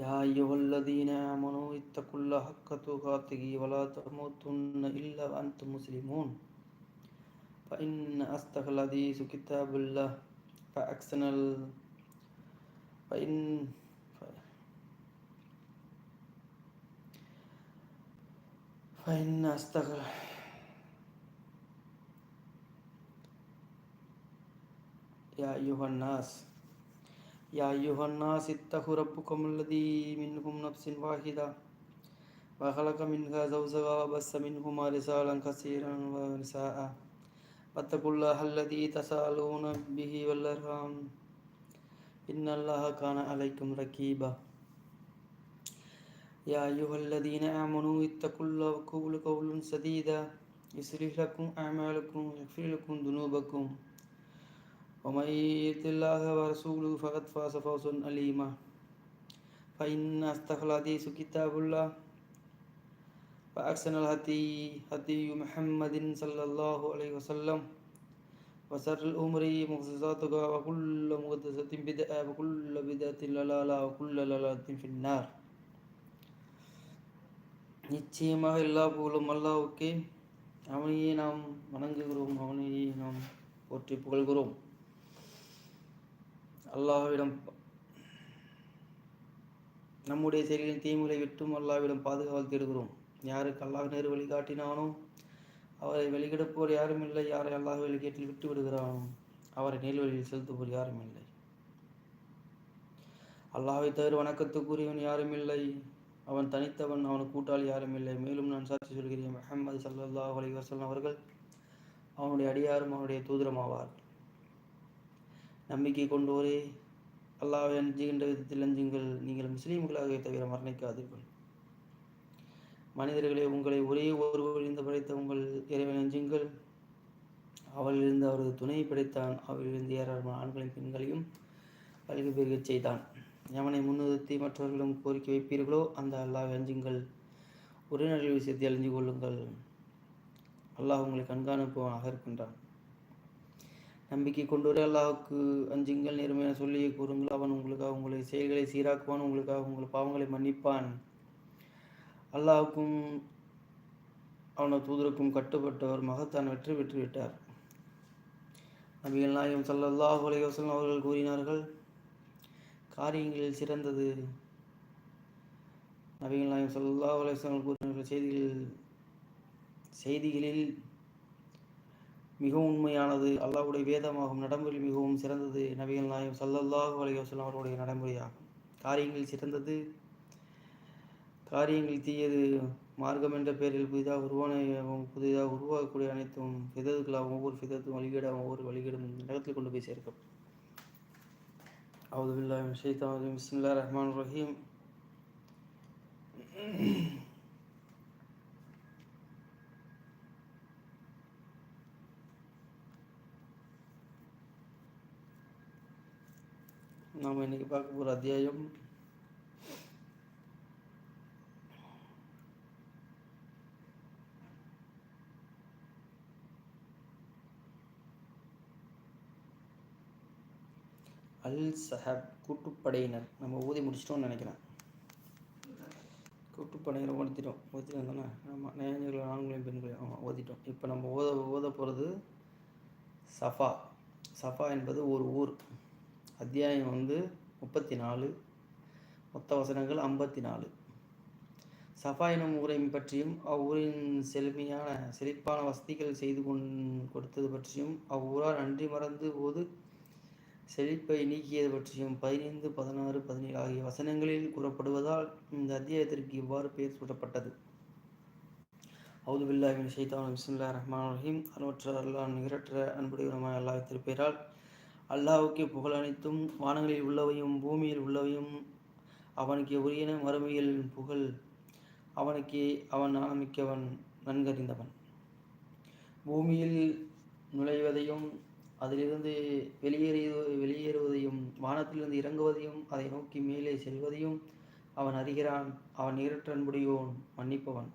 يا أيها الذين آمنوا اتقوا الله حق تقاته ولا تموتن إلا وأنتم مسلمون. فإن أصدق الحديث كتاب الله فأحسن ال... فإن فإن أصدق يا أيها الناس يا أيها الناس اتقوا ربكم الذي منكم نفس واحدة وخلق منها زوجها وبث منهما رسالا كثيرا ونساء واتقوا الله الذي تسألون به والأرحام إن الله كان عليكم رقيبا يا أيها الذين آمنوا اتقوا الله وقولوا قولا سديدا يصلح لكم أعمالكم ويغفر لكم ذنوبكم ومن يطع الله ورسوله فقد فاز فوزا أليما فإن أصدق الحديث كتاب الله وأحسن الهدي هدي محمد صلى الله عليه وسلم وشر الأمور محدثاتها وكل محدثة بدعة وكل بدعة ضلالة وكل ضلالة في النار நிச்சயமாக எல்லா புகழும் அல்லாவுக்கே அவனையே நாம் வணங்குகிறோம் அவனையே நாம் போற்றி புகழ்கிறோம் அல்லாஹ்விடம் நம்முடைய செயல்களின் தீமைகளை விட்டும் அல்லாவிடம் பாதுகாவல் தேடுகிறோம். யாருக்கு அல்லாஹ் நேரு வழிகாட்டினானோ அவரை வெளிக்கெடுப்போர் யாரும் இல்லை. யாரை அல்லாஹ் வெளிக்கேட்டில் விட்டு விடுகிறானோ அவரை நேர்வழியில் செலுத்துவோர் யாரும் இல்லை. அல்லாஹை தவிர வணக்கத்துக்குரியவன் யாரும் இல்லை. அவன் தனித்தவன் அவன் கூட்டாளி யாரும் இல்லை. மேலும் நான் சாட்சி சொல்கிறேன். முஹம்மது சல்லல்லாஹ் அலைஹி வஸல்லம் அவர்கள் அவனுடைய அடியாரும் அவனுடைய தூதரும் ஆவார் நம்பிக்கை கொண்டோரே அல்லாவை அஞ்சுகின்ற விதத்தில் அஞ்சுங்கள். நீங்கள் முஸ்லீம்களாக தவிர மரணிக்காதீர்கள். மனிதர்களே உங்களை ஒரே ஒரு இருந்து படைத்த உங்கள் இறைவன் அஞ்சுங்கள். அவளிலிருந்து அவரது துணையை படைத்தான். அவளிலிருந்து ஏராளமான ஆண்களின் பெண்களையும் பல்கு பெருகச் செய்தான். எவனை முன்னிறுத்தி மற்றவர்களும் கோரிக்கை வைப்பீர்களோ அந்த அல்லாஹ் அஞ்சுங்கள். உறவினர்கள் விஷயத்தை அழிஞ்சு கொள்ளுங்கள் அல்லாஹ் உங்களை கண்காணிப்பவனாக இருக்கின்றான். நம்பிக்கை கொண்டோரே அல்லாஹுக்கு அஞ்சுங்கள் நேர்மையான சொல்லியை கூறுங்கள். அவன் உங்களுக்காக உங்களை செயல்களை சீராக்குவான் உங்களுக்காக உங்கள் பாவங்களை மன்னிப்பான். அல்லாஹுக்கும் அவனது தூதருக்கும் கட்டுப்பட்டவர் மகத்தான் வெற்றி பெற்றுவிட்டார். நபிகள் நாயகம் சல்லல்லாஹு அலைஹி அவர்கள் கூறினார்கள் காரியங்களில் சிறந்தது. நபிகள் நாயகம் சல்லல்லாஹு அலைஹி வஸல்லம் கூறினார்கள் செய்திகளில் செய்திகளில் மிகவும் உண்மையானது. அல்லாவுடைய வேதமாகும். நடைமுறை மிகவும் சிறந்தது. நபிகள் நாயம் சல்லல்லாஹு அலைஹி அவர்களுடைய நடைமுறையாகும். காரியங்களில் சிறந்தது. காரியங்கள் தீயது. மார்க்கம் என்ற பெயரில் புதிதாக உருவான புதிதாக உருவாகக்கூடிய அனைத்தும் விதத்துக்களாகவும் ஒவ்வொரு ஃபிதத்தும் வழிகேடாகவும் ஒவ்வொரு வழிகேடும் நகரத்தில் கொண்டு போய் சேர்க்கும் அவுது பில்லா பிஸ்மில்லா ரஹ்மான் ரஹீம் நாம் இன்றைக்கி பார்க்க போகிற அத்தியாயம் அல் சஹப் கூட்டுப்படையினர். நம்ம ஊதி முடிச்சிட்டோம்னு நினைக்கிறேன். கூட்டுப்படையினர் ஓதிட்டோம் ஓதிட்டோம் தானே? ஆமாம் நேயர்கள் ஆண்களையும் பெண்களையும். ஆமாம் ஓதிட்டோம் இப்போ நம்ம ஓத ஓத போகிறது சஃபா. சஃபா என்பது ஒரு ஊர். அத்தியாயம் வந்து முப்பத்தி நாலு மொத்த வசனங்கள் ஐம்பத்தி நாலு சஃபா எனும் ஊரை பற்றியும் அவ்வூரின் செழுமையான செழிப்பான வசதிகள் செய்து கொண் கொடுத்தது பற்றியும் அவ்வூரார் நன்றி மறந்து போது செழிப்பை நீக்கியது பற்றியும் பதினைந்து பதினாறு பதினேழு ஆகிய வசனங்களில் கூறப்படுவதால் இந்த அத்தியாயத்திற்கு இவ்வாறு பெயர் சூட்டப்பட்டது. அவுது பில்லாவின் ஷைத்தான் பிஸ்மில்லா ரஹ்மான் ரஹீம். அனுவற்ற அல்லா நிகரற்ற அன்புடையவனமாய் அல்லாஹ் திருப்பெயரால் அல்லாவுக்கே புகழ் அனைத்தும் வானங்களில் உள்ளவையும் பூமியில் உள்ளவையும் அவனுக்கு உரியன மறுமையில் புகழ். அவனுக்கே அவன் ஆனமிக்கவன் நன்கறிந்தவன். பூமியில் நுழைவதையும் அதிலிருந்து வெளியேறிய வெளியேறுவதையும் வானத்திலிருந்து இறங்குவதையும் அதை நோக்கி மேலே செல்வதையும் அவன் அறிகிறான். அவன் நேரற்றன்புடையோன் மன்னிப்பவன்.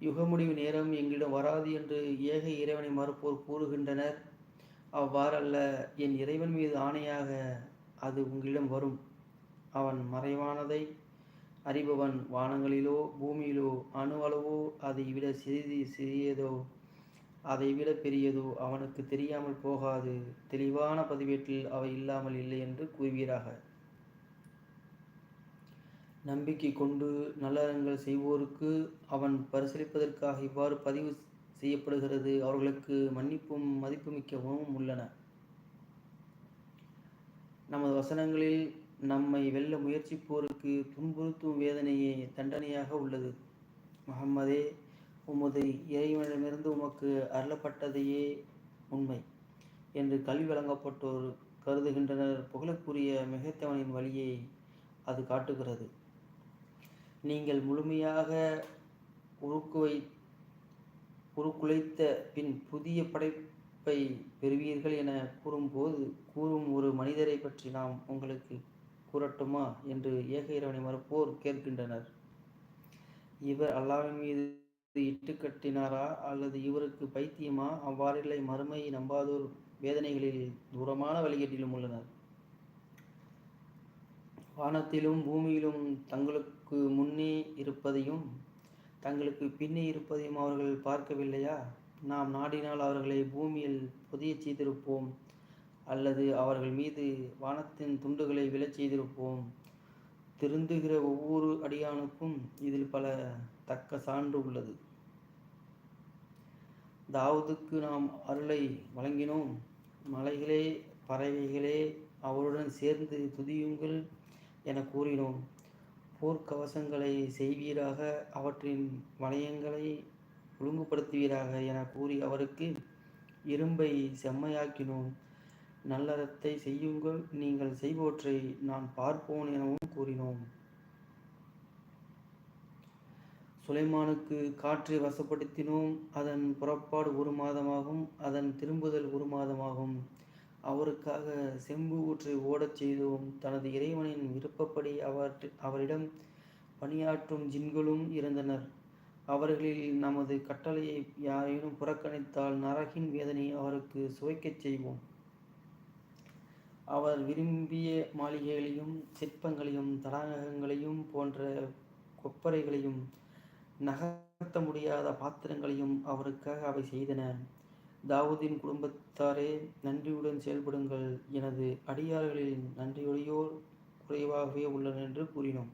யுகமுடிவு நேரம் எங்களிடம் வராது என்று ஏக இறைவனை மறுப்போர் கூறுகின்றனர். அவ்வாறல்ல என் இறைவன் மீது ஆணையாக அது உங்களிடம் வரும். அவன் மறைவானதை அறிபவன் வானங்களிலோ பூமியிலோ அணுவளவோ அதை விட சிறிது சிறியதோ அதை விட பெரியதோ அவனுக்கு தெரியாமல் போகாது. தெளிவான பதிவேட்டில் அவை இல்லாமல் இல்லை என்று கூறுவீராக. நம்பிக்கை கொண்டு நல்லறங்கள் செய்வோருக்கு அவன் பரிசீலிப்பதற்காக இவ்வாறு பதிவு செய்யப்படுகிறது. அவர்களுக்கு மன்னிப்பும் மதிப்புமிக்கவும் உள்ளன. நமது வசனங்களில் நம்மை வெல்ல முயற்சிப்போருக்கு துன்புறுத்தும் வேதனையே தண்டனையாக உள்ளது. முகம்மதே உமது இறைவனிடமிருந்து உமக்கு அருளப்பட்டதையே உண்மை என்று கல்வி வழங்கப்பட்டோர் கருதுகின்றனர். புகழக்கூடிய மிகைத்தவனின் வழியை அது காட்டுகிறது. நீங்கள் முழுமையாக உருக்குவை உருக்குலைத்த பின் புதிய படைப்பை பெறுவீர்கள் என கூறும்போது கூறும் ஒரு மனிதரை பற்றி நாம் உங்களுக்கு கூறட்டுமா? என்று ஏக இறைவனை மறுப்போர் கேட்கின்றனர். இவர் அல்லாவின் மீது இட்டு கட்டினாரா? அல்லது இவருக்கு பைத்தியமா? அவ்வாறில்லை. மறுமையை நம்பாதோர் வேதனைகளில் தூரமான வழிகேட்டிலும் உள்ளனர். வானத்திலும் பூமியிலும் தங்களுக்கு முன்னே இருப்பதையும் தங்களுக்கு பின்னே இருப்பதையும் அவர்கள் பார்க்கவில்லையா? நாம் நாடினால் அவர்களை பூமியில் புதிய செய்திருப்போம் அல்லது அவர்கள் மீது வானத்தின் துண்டுகளை விழச் செய்திருப்போம். திருந்துகிற ஒவ்வொரு அடியானுக்கும் இதில் பல தக்க சான்று உள்ளது. தாவூதுக்கு நாம் அருளை வழங்கினோம். மலைகளே பறவைகளே அவருடன் சேர்ந்து துதியுங்கள் என கூறினோம். போர்க்கவசங்களை செய்வீராக அவற்றின் வளையங்களை ஒழுங்குபடுத்துவீராக என கூறி அவருக்கு இரும்பை செம்மையாக்கினோம். நல்லறத்தை செய்யுங்கள் நீங்கள் செய்வோற்றை நான் பார்ப்போன் எனவும் கூறினோம். சுலைமானுக்கு காற்றை வசப்படுத்தினோம். அதன் புறப்பாடு ஒரு மாதமாகும் அதன் திரும்புதல் ஒரு மாதமாகும். அவருக்காக செம்பு ஊற்றை ஓடச் செய்தோம். தனது இறைவனின் விருப்பப்படி அவர் அவரிடம் பணியாற்றும் ஜின்களும் இருந்தனர் அவர்களில் நமது கட்டளையை யாரேனும் புறக்கணித்தால் நரகின் வேதனை அவருக்கு சுவைக்கச் செய்வோம். அவர் விரும்பிய மாளிகைகளையும் சிற்பங்களையும் தடாகங்களையும் போன்ற கொப்பரைகளையும் நகர்த்த முடியாத பாத்திரங்களையும் அவருக்காக அவை செய்தன தாவூதின் குடும்பத்தாரே நன்றியுடன் செயல்படுங்கள். எனது அடியார்களில் நன்றியுடையோர் குறைவாகவே உள்ளனர் என்று கூறினோம்.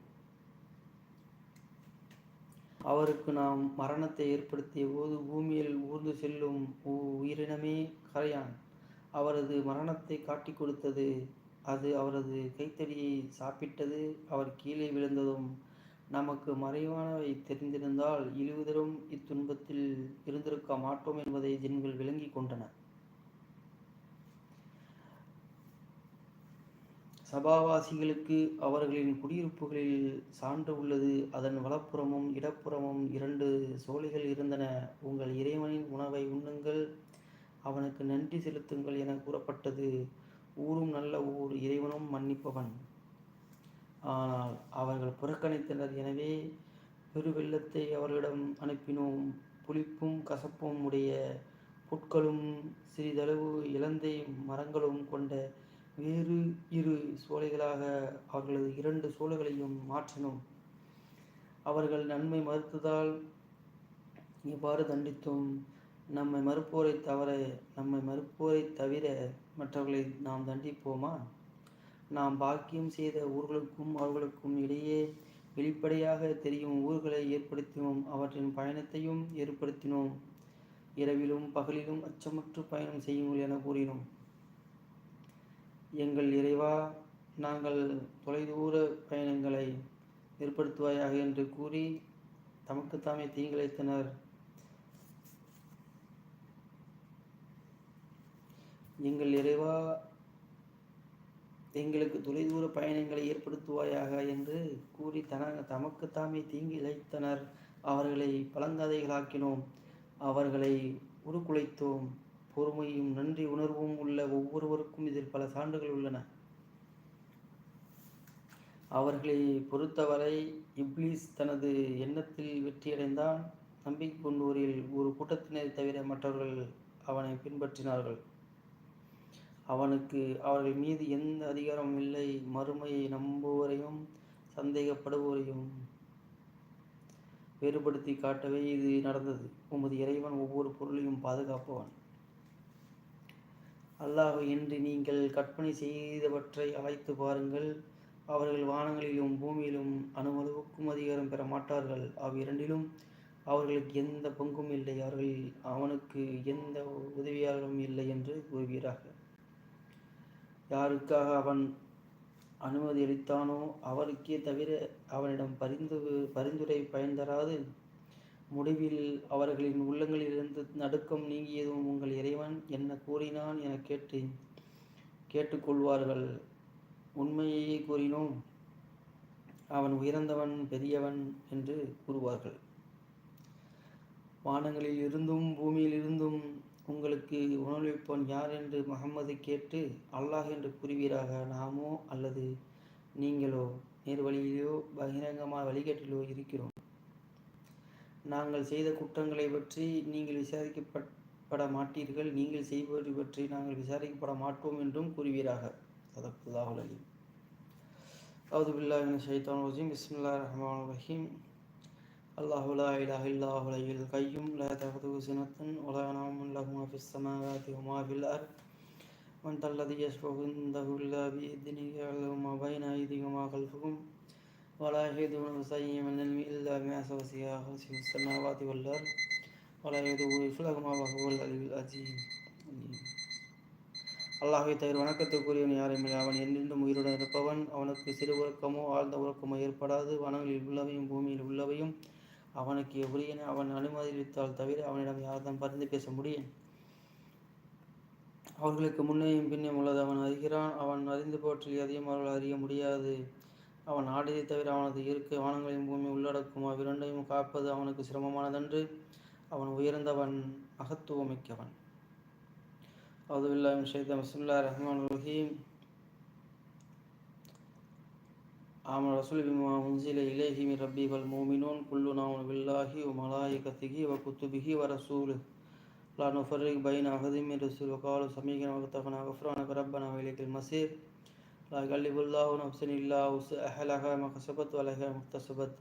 அவருக்கு நாம் மரணத்தை ஏற்படுத்திய போது பூமியில் ஊர்ந்து செல்லும் உயிரினமே கரையான். அவரது மரணத்தை காட்டி கொடுத்தது அது அவரது கைத்தடியை சாப்பிட்டது அவர் கீழே விழுந்ததும் நமக்கு மறைவானவை தெரிந்திருந்தால் இழிவுதரும் இத்துன்பத்தில் இருந்திருக்க மாட்டோம் என்பதை ஜின்கள் விளங்கி கொண்டன சபாவாசிகளுக்கு அவர்களின் குடியிருப்புகளில் சான்று உள்ளது. அதன் வலப்புறமும் இடப்புறமும் இரண்டு சோலைகள் இருந்தன. உங்கள் இறைவனின் உணவை உண்ணுங்கள். அவனுக்கு நன்றி செலுத்துங்கள் என கூறப்பட்டது. ஊரும் நல்ல ஊர். இறைவனும் மன்னிப்பவன். ஆனால் அவர்கள் புறக்கணித்தனர். எனவே பெருவெள்ளத்தை அவர்களிடம் அனுப்பினோம். புளிப்பும் கசப்பும் உடைய புட்களும் சிறிதளவு இலந்தை மரங்களும் கொண்ட வேறு இரு சோலைகளாக அவர்களது இரண்டு சோலைகளையும் மாற்றினோம். அவர்கள் நன்மை மறுத்ததால் இவ்வாறு தண்டித்தோம். நம்மை மறுப்போரை தவிர நம்மை மறுப்போரை தவிர மற்றவர்களை நாம் தண்டிப்போமா? நாம் பாக்கியம் செய்த ஊர்களுக்கும் அவர்களுக்கும் இடையே வெளிப்படையாக தெரியும் ஊர்களை ஏற்படுத்தினோம் அவற்றின் பயணத்தையும் ஏற்படுத்தினோம். இரவிலும் பகலிலும் அச்சமற்று பயணம் செய்யுங்கள் என கூறினோம். எங்கள் இறைவா நாங்கள் தொலைதூர பயணங்களை ஏற்படுத்துவாயாக என்று கூறி தமக்குத்தாமே தீங்கிழைத்தனர் எங்கள் இறைவா எங்களுக்கு தொலைதூர பயணங்களை ஏற்படுத்துவாயாக என்று கூறி தன தமக்கு தாமே தீங்கி இழைத்தனர். அவர்களை பழங்கதைகளாக்கினோம். அவர்களை உருக்குலைத்தோம். பொறுமையும் நன்றி உணர்வும் உள்ள ஒவ்வொருவருக்கும் இதில் பல சான்றுகள் உள்ளன. அவர்களை பொறுத்தவரை இப்லீஸ் தனது எண்ணத்தில் வெற்றியடைந்தான். நம்பிக்கை கொண்டோரில் ஒரு கூட்டத்தினை தவிர மற்றவர்கள் அவனை பின்பற்றினார்கள். அவனுக்கு அவர்கள் மீது எந்த அதிகாரமும் இல்லை. மறுமையை நம்புவரையும் சந்தேகப்படுவோரையும் வேறுபடுத்தி காட்டவே இது நடந்தது. உமது இறைவன் ஒவ்வொரு பொருளையும் பாதுகாப்பவன். அல்லாஹ் என்று நீங்கள் கற்பனை செய்தவற்றை அழைத்து பாருங்கள். அவர்கள் வானங்களிலும் பூமியிலும் அணுவளவுக்கும் அதிகாரம் பெற மாட்டார்கள். அவ்விரண்டிலும் அவர்களுக்கு எந்த பங்கும் இல்லை. அவர்கள் அவனுக்கு எந்த உதவியாளரும் இல்லை என்று கூறுகிறார்கள் யாருக்காக அவன் அனுமதி அளித்தானோ அவருக்கே தவிர அவனிடம் பரிந்து பரிந்துரை பயன் தராது முடிவில் அவர்களின் உள்ளங்களிலிருந்து நடுக்கம் நீங்கியதும் உங்கள் இறைவன் என்ன கூறினான் என கேட்டு கேட்டுக்கொள்வார்கள். உண்மையே கூறினோம். அவன் உயர்ந்தவன் பெரியவன் என்று கூறுவார்கள். வானங்களில் இருந்தும் பூமியில் இருந்தும் உங்களுக்கு உணவளிப்பவன் யார் என்று முகம்மது கேட்டு அல்லாஹ் என்று கூறுவீராக நாமோ அல்லது நீங்களோ? நேர் வழியிலோ பகிரங்கமான வழிகேட்டிலோ இருக்கிறோம். நாங்கள் செய்த குற்றங்களை பற்றி நீங்கள் விசாரிக்கப்பட மாட்டீர்கள். நீங்கள் செய்வது பற்றி நாங்கள் விசாரிக்கப்பட மாட்டோம் என்றும் கூறுவீராக. சதக்குல்லாஹுல் அலி அவுது பில்லாஹின் ஷைத்தான் வஜீம் பிஸ்மில்லா ரஹ்மான் ரஹீம். الله لا إله إلا هو الحي القيوم لا تأخذه سنة ولا نوم له ما في السماوات وما في الأرض وأنت الذي يشفع عنده إلا بإذنه يعلم ما بين أيديهم وما خلفهم ولا يهدون بشيء من العلم إلا ما وسع في السماوات والأرض ولا يدعو إفلهما وهو العلي العظيم அல்லாஹை தவிர வணக்கத்துக்குரியவன் யாருமில்லை அவன் என்றென்றும் உயிருடன் இருப்பவன் அவனுக்கு சிறு உறக்கமோ ஆழ்ந்த உறக்கமோ ஏற்படாது வனங்களில் உள்ளவையும் பூமியில் உள்ளவையும் அவனுக்கு உரியன அவன் அனுமதித்தால் தவிர அவனிடம் யார்தான் பரிந்து பேச முடியும்? அவர்களுக்கு முன்னையும் பின்னையும் உள்ளது. அவன் அறிகிறான் அவன் அறிந்து போற்றில் எதையும் அவர்கள் அறிய முடியாது. அவன் ஆடியதை தவிர அவனது இயற்கை வானங்களையும் பூமி உள்ளடக்கும் அவ்விரண்டையும் காப்பது அவனுக்கு சிரமமானதன்று. அவன் உயர்ந்தவன் மகத்துவமிக்கவன். அதுவில்லாமல் ஷைத்தான். பிஸ்மில்லா ரஹ்மான் ரஹீம். آمن الرسول بما أنزل إليه من ربي والمؤمنون كلنا نؤمن بالله وملائكته وكتبه ورسوله. لا نفرق بين أحد من رسول. وقالوا سميعنا واتقنا غفرانك ربنا وإليك المصير. لا يكلف الله نفسا إلا وسعها. لها ما كسبت ولها ما اكتسبت.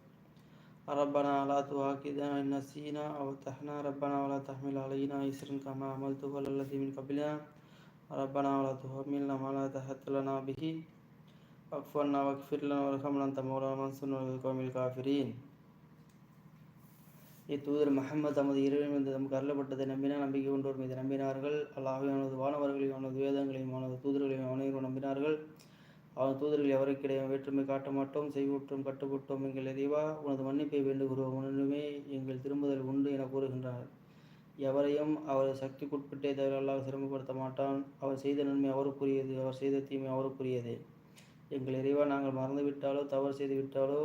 ربنا لا تؤاخذنا إن نسينا أو تحنا ربنا ولا تحمل علينا إسرا كما عملته على الذي من قبلنا. ربنا ولا تحملنا ما لا تحت لنا به. அக்ஃபர்னா வக்ஃபிர்லன் வர்ஹம்லன் தமௌலான மன்சுன் கோமில் காஃபிரீன் இத்தூதர் மஹமது தமது இறைவன் மீது நமக்கு அருளப்பட்டதை நம்பினா நம்பிக்கை கொண்டோர் மீது நம்பினார்கள். அல்லாஹே அவனது வானவர்களையும் அவனது வேதங்களையும் அவனது தூதர்களையும் அவனையும் நம்பினார்கள். அவன் தூதர்கள் எவருக்கிடையே வேற்றுமை காட்ட மாட்டோம் செய்வூற்றும் கட்டுப்பட்டோம் எங்கள் எதிவா உனது மன்னிப்பை வேண்டுகிறோம் உன்னுமே எங்கள் திரும்புதல் உண்டு என கூறுகின்றார். எவரையும் அவர் சக்திக்குட்பட்டே தவிர அல்லாஹ் சிரமப்படுத்த மாட்டான். அவர் செய்த நன்மை அவருக்குரியது அவர் செய்த தீமை அவருக்குரியது. எங்கள் இறைவா நாங்கள் மறந்துவிட்டாலோ தவறு செய்து விட்டாலோ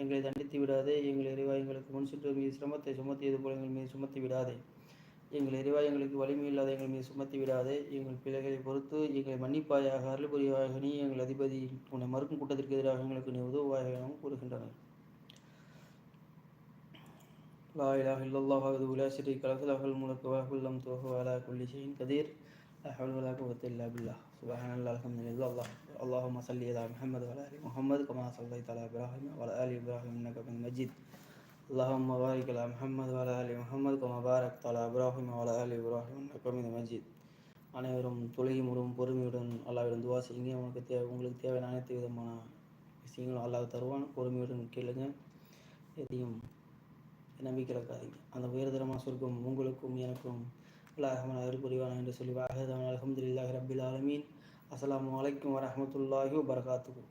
எங்களை தண்டித்து விடாதே. எங்கள் இறைவா எங்களுக்கு முன் சுற்று மீது சிரமத்தை சுமத்தியது போல எங்கள் மீது சுமத்தி விடாதே. எங்கள் இறைவா எங்களுக்கு வலிமை இல்லாத எங்கள் மீது சுமத்தி விடாதே. எங்கள் பிள்ளைகளை பொறுத்து எங்களை மன்னிப்பாயாக அருள் நீ எங்கள் அதிபதி. உன்னை மறுக்கும் கூட்டத்திற்கு எதிராக எங்களுக்கு நீ உதவுவாயாகவும் கூறுகின்றனர். லா இலாஹ இல்லல்லாஹ் அது உலா ஸ்ரீ கலகல் அகல் முலக்கு வாகுல்லம் தோஹு அலா கதிர் ஷெயின் கதீர் வத்தில்லா பில்லா ولا قوة إلا بالله سبحان الله الحمد لله الله اللهم صل على محمد وعلى ال محمد كما صليت على ابراهيم وعلى ال ابراهيم انك حميد مجيد اللهم بارك على محمد وعلى ال محمد كما باركت على ابراهيم وعلى ال ابراهيم انك حميد مجيد அனைவரும் தொழுகை முழுவதும் பொறுமையுடன் அல்லாவிடம் துவா செய்யுங்க உனக்கு தேவை உங்களுக்கு தேவையான அனைத்து விதமான விஷயங்களும் அல்லாஹ் தருவான் பொறுமையுடன் கேளுங்க எதையும் நம்பிக்கை இழக்காதீங்க அந்த உயர்தரமான சொர்க்கம் உங்களுக்கும் எனக்கும் அல்லாஹ் அருள் புரிவான் என்று சொல்லி வாஹதான் அலமதுல்லாஹ் ரபில் ஆலமீன். அஸ்லாம் வலைக்கம் வரமத்துல்லாஹி வபர்காத்துக்கும்